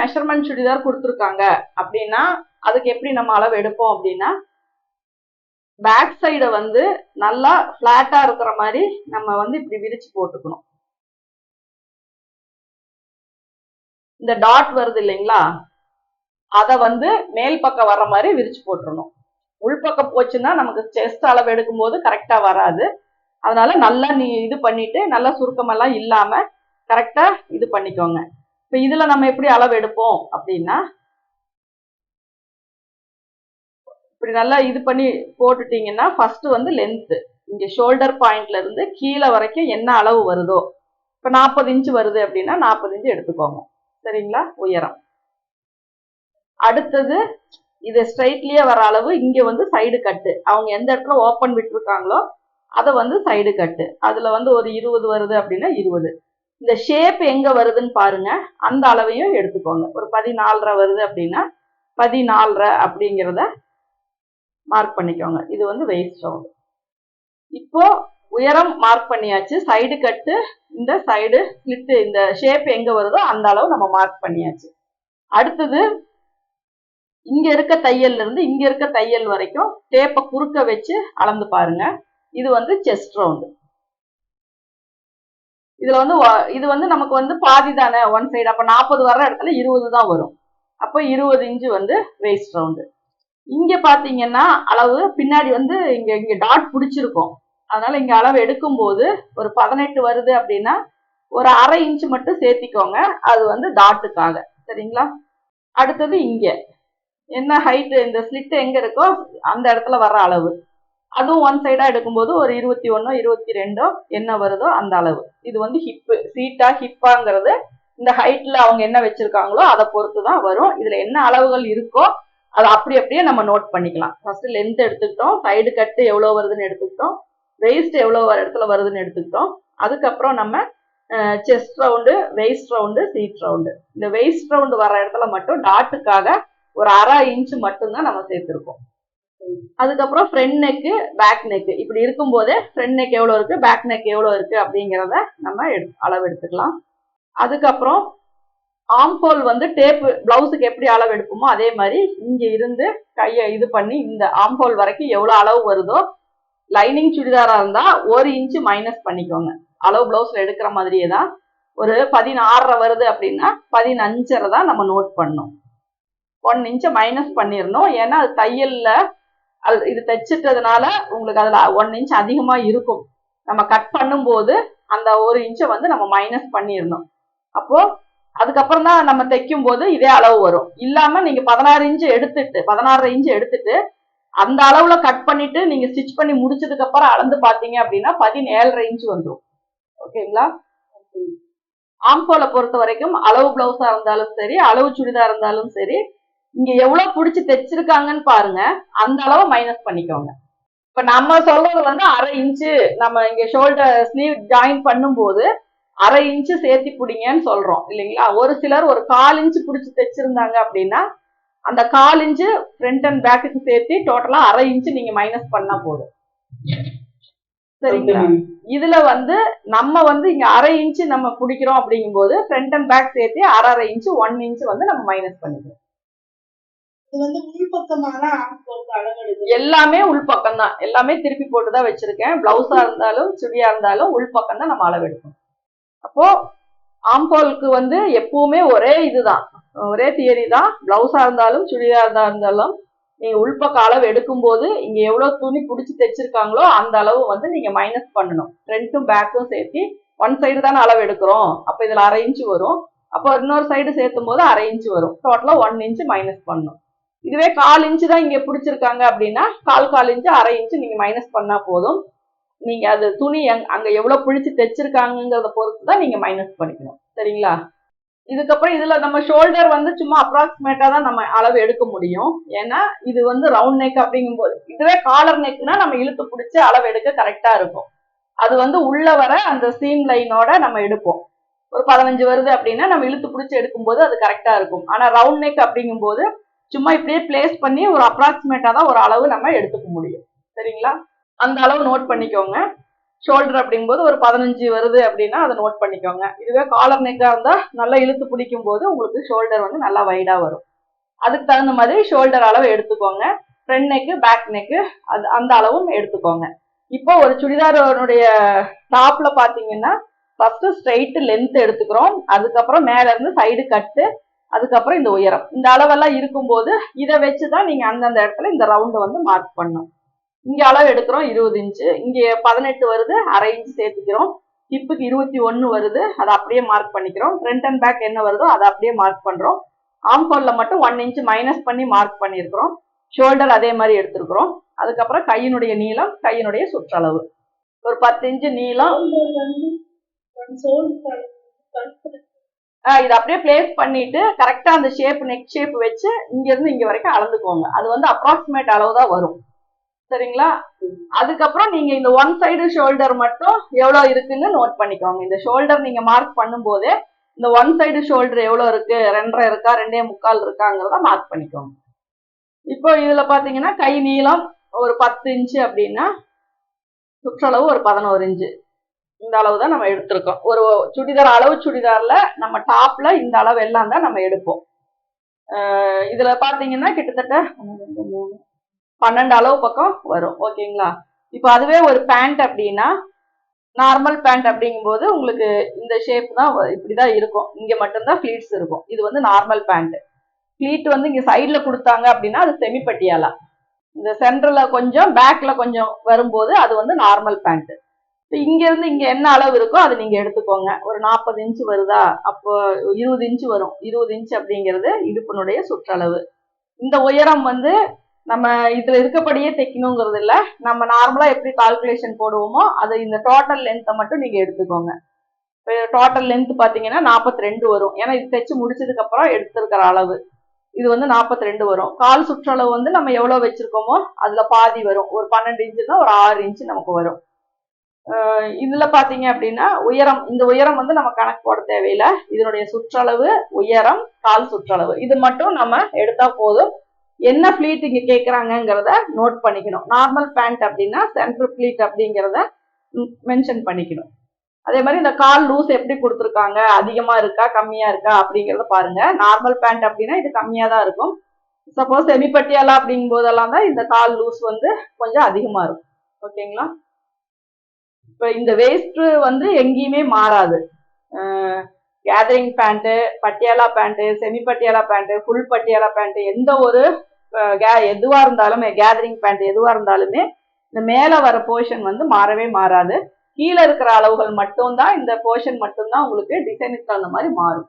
Measurement churidar கொடுத்துருக்காங்க. அப்படின்னா அதுக்கு எப்படி நம்ம அளவு எடுப்போம் அப்படின்னா பேக் சைடை வந்து நல்லா ஃப்ளாட்டா இருக்கிற மாதிரி நம்ம வந்து இப்படி விரிச்சு போட்டுக்கணும். இந்த டாட் வருது இல்லைங்களா? அதை வந்து மேல் பக்கம் வர்ற மாதிரி விரிச்சு போட்டுடணும் உள்பக்கம் போச்சுன்னா நமக்கு செஸ்ட் அளவு எடுக்கும் போது கரெக்டா வராது. அதனால நல்லா நீ இது பண்ணிட்டு நல்லா சுருக்கமெல்லாம் இல்லாம கரெக்டா இது பண்ணிக்கோங்க. இப்போ இதுல நம்ம எப்படி அளவு எடுப்போம் அப்படின்னா இப்படி நல்லா இது பண்ணி போட்டுட்டீங்கன்னா ஃபர்ஸ்ட் வந்து லென்த்து இங்கே ஷோல்டர் பாயிண்ட்ல இருந்து கீழே வரைக்கும் என்ன அளவு வருதோ. இப்போ நாற்பது இன்ச் வருது அப்படின்னா நாற்பது இன்ச்சு எடுத்துக்கோங்க. சரிங்களா? உயரம். அடுத்தது இது ஸ்ட்ரைட்லயே வர அளவு இங்க வந்து சைடு கட்டு அவங்க எந்த இடத்துல ஓப்பன் விட்டுருக்காங்களோ அதை வந்து சைடு கட்டு அதுல வந்து ஒரு இருபது வருது அப்படின்னா இருபது. இந்த ஷேப் எங்க வருதுன்னு பாருங்க. அந்த அளவையும் எடுத்துக்கோங்க. ஒரு பதினாலரை வருது அப்படின்னா பதினாலரை அப்படிங்கிறத மார்க் பண்ணிக்கோங்க. இது வந்து வெயிஸ்ட் ரவுண்ட் இப்போ உயரம் மார்க் பண்ணியாச்சு. சைடு கட்டு இந்த சைடு ஸ்லிட்டு இந்த ஷேப் எங்க வருதோ அந்த அளவு நம்ம மார்க் பண்ணியாச்சு. அடுத்தது இங்க இருக்க தையல்ல இருந்து இங்க இருக்க தையல் வரைக்கும் டேப்பை குறுக்க வச்சு அளந்து பாருங்க. இது வந்து செஸ்ட் ரவுண்டு இதுல வந்து இது வந்து நமக்கு வந்து பாதி தானே ஒன் சைடு அப்ப நாற்பது வர்ற இடத்துல இருபது தான் வரும். அப்போ இருபது இன்ச்சு வந்து வேஸ்ட் ரவுண்டு இங்க பாத்தீங்கன்னா அளவு பின்னாடி வந்து இங்க இங்க டாட் பிடிச்சிருக்கும். அதனால இங்க அளவு எடுக்கும்போது ஒரு பதினெட்டு வருது அப்படின்னா ஒரு அரை இன்ச்சு மட்டும் சேர்த்திக்கோங்க. அது வந்து டாட்டுக்காக சரிங்களா? அடுத்தது இங்க. என்ன ஹைட்டு இந்த ஸ்லிட் எங்க இருக்கோ அந்த இடத்துல வர்ற அளவு. அதுவும் ஒன் சைடா எடுக்கும்போது ஒரு இருபத்தி ஒன்னோ இருபத்தி ரெண்டோ என்ன வருதோ அந்த அளவு. இது வந்து ஹிப்பு சீட்டா ஹிப்பாங்கிறது இந்த ஹைட்ல அவங்க என்ன வச்சிருக்காங்களோ அதை பொறுத்து தான் வரும். இதுல என்ன அளவுகள் இருக்கோ அதை அப்படி அப்படியே நம்ம நோட் பண்ணிக்கலாம். ஃபர்ஸ்ட் லென்த் எடுத்துக்கிட்டோம் சைடு கட்டு எவ்வளவு வருதுன்னு எடுத்துக்கிட்டோம் வெயிஸ்ட் எவ்வளவு வர இடத்துல வருதுன்னு எடுத்துக்கிட்டோம். அதுக்கப்புறம் நம்ம chest round waist round seat round இந்த வெயிஸ்ட் ரவுண்டு வர இடத்துல மட்டும் டாட்டுக்காக ஒரு அரை இன்ச்சு மட்டும்தான் நம்ம சேர்த்துருக்கோம். அதுக்கப்புறம் ஃப்ரண்ட் நெக்கு பேக் நெக்கு இப்படி இருக்கும்போது ஃப்ரண்ட் நெக் எவ்வளோ இருக்குது பேக் நெக் எவ்வளோ இருக்குது அப்படிங்கிறத நம்ம எடு அளவு எடுத்துக்கலாம். அதுக்கப்புறம் ஆம்ஹோல் வந்து டேப்பு பிளவுஸுக்கு எப்படி அளவு எடுப்போமோ அதே மாதிரி இங்கே இருந்து கையை இது பண்ணி இந்த ஆம்ஹோல் வரைக்கும் எவ்வளோ அளவு வருதோ லைனிங் சுடிதாராக இருந்தால் ஒரு இன்ச்சு மைனஸ் பண்ணிக்கோங்க. அளவு பிளவுஸில் எடுக்கிற மாதிரியே தான் ஒரு பதினாறரை வருது அப்படின்னா பதினஞ்சரை தான் நம்ம நோட் பண்ணணும். ஒன் இன்ச்சை மைனஸ் பண்ணிடணும். ஏன்னா அது தையலில் அது இது தைச்சிட்டதுனால உங்களுக்கு அதுல ஒன் இன்ச் அதிகமா இருக்கும். நம்ம கட் பண்ணும்போது அந்த ஒரு இன்ச்சை வந்து நம்ம மைனஸ் பண்ணிடணும். அப்போ அதுக்கப்புறம் தான் நம்ம தைக்கும் போது இதே அளவு வரும். இல்லாம நீங்க பதினாறு இன்ச்சு எடுத்துட்டு பதினாறு இன்ச்சு எடுத்துட்டு அந்த அளவுல கட் பண்ணிட்டு நீங்க ஸ்டிச் பண்ணி முடிச்சதுக்கு அப்புறம் அளந்து பாத்தீங்க அப்படின்னா பதினேழரை இன்ச்சு வந்துடும் ஓகேங்களா? ஆம்போல பொறுத்த வரைக்கும் அளவு பிளவுஸா இருந்தாலும் சரி அளவு சுடிதார் இருந்தாலும் சரி இங்க எவ்வளவு புடிச்சு தைச்சிருக்காங்கன்னு பாருங்க. அந்த அளவு மைனஸ் பண்ணிக்கோங்க. இப்ப நம்ம சொல்றது வந்து அரை இன்ச்சு நம்ம இங்க ஷோல்டர் ஸ்லீவ் ஜாயின் பண்ணும்போது அரை இன்ச்சு சேர்த்தி பிடிங்கன்னு சொல்றோம் இல்லைங்களா? ஒரு சிலர் ஒரு கால் இன்ச்சு பிடிச்சி தைச்சிருந்தாங்க அப்படின்னா அந்த கால் இன்ச்சு ஃப்ரண்ட் அண்ட் பேக்குக்கு சேர்த்து டோட்டலா அரை இன்ச்சு நீங்க மைனஸ் பண்ணா போதும். சரிங்களா? இதுல வந்து நம்ம வந்து இங்க அரை இன்ச்சு நம்ம பிடிக்கிறோம் அப்படிங்கும்போது ஃப்ரண்ட் அண்ட் பேக் சேர்த்து அரை அரை இன்ச்சு ஒன் இன்ச்சு வந்து நம்ம மைனஸ் பண்ணிக்கிறோம். இது வந்து உள்பக்கமான எல்லாமே உள்பக்கம் தான் எல்லாமே திருப்பி போட்டு தான் வச்சிருக்கேன். பிளவுஸா இருந்தாலும் சுடியா இருந்தாலும் உள்பக்கம் தான் நம்ம அளவெடுக்கணும். அப்போ ஆம்போலுக்கு வந்து எப்பவுமே ஒரே இதுதான். ஒரே தியரி தான். பிளவுஸா இருந்தாலும் சுடியா இருந்தா இருந்தாலும் நீங்க உள்பக்க அளவு எடுக்கும் போது இங்க எவ்வளவு துணி புடிச்சு தைச்சிருக்காங்களோ அந்த அளவு வந்து நீங்க மைனஸ் பண்ணணும். ஃப்ரண்ட்டும் பேக்கும் சேர்த்து ஒன் சைடு தானே அளவு எடுக்கிறோம். அப்ப இதுல அரை இன்ச்சு வரும். அப்போ இன்னொரு சைடு சேர்த்தும் போது அரை இன்ச்சு வரும். டோட்டலா ஒன் இன்ச்சு மைனஸ் பண்ணணும். இதுவே கால் இன்ச்சு தான் இங்கே பிடிச்சிருக்காங்க அப்படின்னா கால் கால் இன்ச்சு அரை இன்ச்சு நீங்கள் மைனஸ் பண்ணால் போதும். நீங்கள் அது துணி எங்- அங்கே எவ்வளோ பிடிச்சி தைச்சிருக்காங்கிறத பொறுத்து தான் நீங்கள் மைனஸ் பண்ணிக்கணும். சரிங்களா? இதுக்கப்புறம் இதில் நம்ம ஷோல்டர் வந்து சும்மா அப்ராக்சிமேட்டாக தான் நம்ம அளவு எடுக்க முடியும். ஏன்னா இது வந்து ரவுண்ட் நெக் அப்படிங்கும்போது இதுவே காலர் நெக்னா நம்ம இழுத்து பிடிச்சி அளவு எடுக்க கரெக்டாக இருக்கும். அது வந்து உள்ள வர அந்த சீம் லைனோட நம்ம எடுப்போம். ஒரு பதினஞ்சு வருது அப்படின்னா நம்ம இழுத்து பிடிச்சி எடுக்கும்போது அது கரெக்டாக இருக்கும். ஆனால் ரவுண்ட் நெக் அப்படிங்கும்போது சும்மா இப்படியே பிளேஸ் பண்ணி ஒரு அப்ராக்சிமேட்டா தான் ஒரு அளவு நம்ம எடுத்துக்க முடியும். சரிங்களா? அந்த அளவு நோட் பண்ணிக்கோங்க. ஷோல்டர் அப்படிங்கும்போது ஒரு பதினஞ்சு வருது அப்படின்னா அதை நோட் பண்ணிக்கோங்க. இதுவே காலர் நெக்காக இருந்தால் நல்லா இழுத்து பிடிக்கும் போது உங்களுக்கு ஷோல்டர் வந்து நல்லா வைடாக வரும். அதுக்கு தகுந்த மாதிரி ஷோல்டர் அளவு எடுத்துக்கோங்க. ஃப்ரண்ட் நெக்கு பேக் நெக்கு அது அந்த அளவும் எடுத்துக்கோங்க. இப்போ ஒரு சுடிதாரோனுடைய டாப்ல பார்த்தீங்கன்னா ஃபர்ஸ்ட் ஸ்ட்ரைட் லென்த் எடுத்துக்கிறோம். அதுக்கப்புறம் மேல இருந்து சைடு கட்டு அதுக்கப்புறம் இந்த உயரம். இந்த அளவெல்லாம் இருக்கும்போது இதை வச்சு தான் நீங்க அந்தந்த இடத்துல இந்த ரவுண்டை வந்து மார்க் பண்ணும் இங்க அளவு எடுக்கிறோம் இருபது இன்ச்சு இங்கே பதினெட்டு வருது அரை இன்ச்சு சேர்த்துக்கிறோம். ஹிப்புக்கு இருபத்தி ஒன்று வருது அதை அப்படியே மார்க் பண்ணிக்கிறோம். ஃப்ரண்ட் அண்ட் பேக் என்ன வருதோ அதை அப்படியே மார்க் பண்ணுறோம் ஆம்கோல்ல மட்டும் ஒன் இன்ச் மைனஸ் பண்ணி மார்க் பண்ணியிருக்கிறோம். ஷோல்டர் அதே மாதிரி எடுத்திருக்கிறோம். அதுக்கப்புறம் கையினுடைய நீளம் கையினுடைய சுற்றளவு. ஒரு பத்து இன்ச்சு நீளம். இதை அப்படியே பிளேஸ் பண்ணிட்டு கரெக்டா அந்த ஷேப் நெக் ஷேப் வச்சு இங்க இருந்து இங்க வரைக்கும் அளந்துக்கோங்க. அது வந்து அப்ராக்சிமேட் அளவு தான் வரும். சரிங்களா? அதுக்கப்புறம் நீங்க இந்த ஒன் சைடு ஷோல்டர் மட்டும் எவ்வளவு இருக்குன்னு நோட் பண்ணிக்கோங்க. இந்த ஷோல்டர் நீங்க மார்க் பண்ணும்போதே இந்த ஒன் சைடு ஷோல்டர் எவ்வளவு இருக்கு? ரெண்டரை இருக்கா? ரெண்டே முக்கால் இருக்காங்கிறத மார்க் பண்ணிக்கோங்க. இப்போ இதுல பாத்தீங்கன்னா கை நீளம் ஒரு பத்து இன்ச்சு அப்படின்னா சுற்றளவு ஒரு பதினோரு இன்ச்சு இந்த அளவு தான் நம்ம எடுத்திருக்கோம். ஒரு சுடிதார் அளவு சுடிதாரில் நம்ம டாப்பில் இந்த அளவு எல்லாம் தான் நம்ம எடுப்போம். இதில் பார்த்தீங்கன்னா கிட்டத்தட்ட பன்னெண்டு அளவு பக்கம் வரும். ஓகேங்களா இப்போ அதுவே ஒரு பேண்ட் அப்படின்னா நார்மல் பேண்ட் அப்படிங்கும்போது உங்களுக்கு இந்த ஷேப் தான் வ- இப்படிதான் இருக்கும். இங்கே மட்டும்தான் ஃப்ளீட்ஸ் இருக்கும். இது வந்து நார்மல் பேண்ட் ஃப்ளீட் வந்து இங்கே சைடில் கொடுத்தாங்க அப்படின்னா அது செமிப்பட்டியாலா இந்த சென்டரில் கொஞ்சம் பேக்கில் கொஞ்சம் வரும்போது அது வந்து நார்மல் பேண்ட்டு இங்க இருந்து இங்க என்ன அளவு இருக்கோ அதை நீங்க எடுத்துக்கோங்க. ஒரு நாற்பது இன்ச்சு வருதா? அப்போ இருபது இன்ச்சு வரும். இருபது இன்ச்சு அப்படிங்கிறது இடுப்பினுடைய சுற்றளவு. இந்த உயரம் வந்து நம்ம இதுல இருக்கப்படியே தைக்கணுங்கிறது இல்ல. நம்ம நார்மலா எப்படி கால்குலேஷன் போடுவோமோ அதை இந்த டோட்டல் லென்த்தை மட்டும் நீங்க எடுத்துக்கோங்க. டோட்டல் லென்த் பாத்தீங்கன்னா 42 ரெண்டு வரும். ஏன்னா இது தைச்சு முடிச்சதுக்கு அப்புறம் எடுத்திருக்கிற அளவு. இது வந்து 42 ரெண்டு வரும். கால் சுற்றளவு வந்து நம்ம எவ்வளவு வச்சிருக்கோமோ அதுல பாதி வரும். ஒரு பன்னெண்டு இன்ச்சுன்னா ஒரு ஆறு இன்ச்சு நமக்கு வரும். இதுல பாத்தீங்க அப்படின்னா உயரம் இந்த உயரம் வந்து நம்ம கணக்கு போட தேவையில்லை. இதனுடைய சுற்றளவு உயரம் கால் சுற்றளவு. இது மட்டும் நம்ம எடுத்தா போதும். என்ன ஃபிளீட் இங்க கேக்குறாங்கங்கிறத நோட் பண்ணிக்கணும். நார்மல் பேண்ட் அப்படின்னா சென்ட்ரல் ஃபிளீட் அப்படிங்கிறத மென்ஷன் பண்ணிக்கணும். அதே மாதிரி இந்த கால் லூஸ் எப்படி கொடுத்துருக்காங்க அதிகமா இருக்கா கம்மியா இருக்கா அப்படிங்கறத பாருங்க. நார்மல் பேண்ட் அப்படின்னா இது கம்மியா தான் இருக்கும். சப்போஸ் செமிப்பட்டியாலா அப்படிங்கும் போதெல்லாம் தான் இந்த கால் லூஸ் வந்து கொஞ்சம் அதிகமா இருக்கும். ஓகேங்களா இப்போ இந்த வேஸ்ட் வந்து எங்கேயுமே மாறாது. Gathering pant Patiala pant semi Patiala pant full Patiala pant எந்த ஒரு கே எதுவாக எதுவா இருந்தாலுமே கேதரிங் பேண்ட் எதுவா இருந்தாலுமே இந்த மேல வர போர்ஷன் வந்து மாறவே மாறாது. கீழே இருக்கிற அளவுகள் மட்டும்தான் இந்த போர்ஷன் மட்டும்தான் உங்களுக்கு டிசைனுக்கு தகுந்த மாதிரி மாறும்.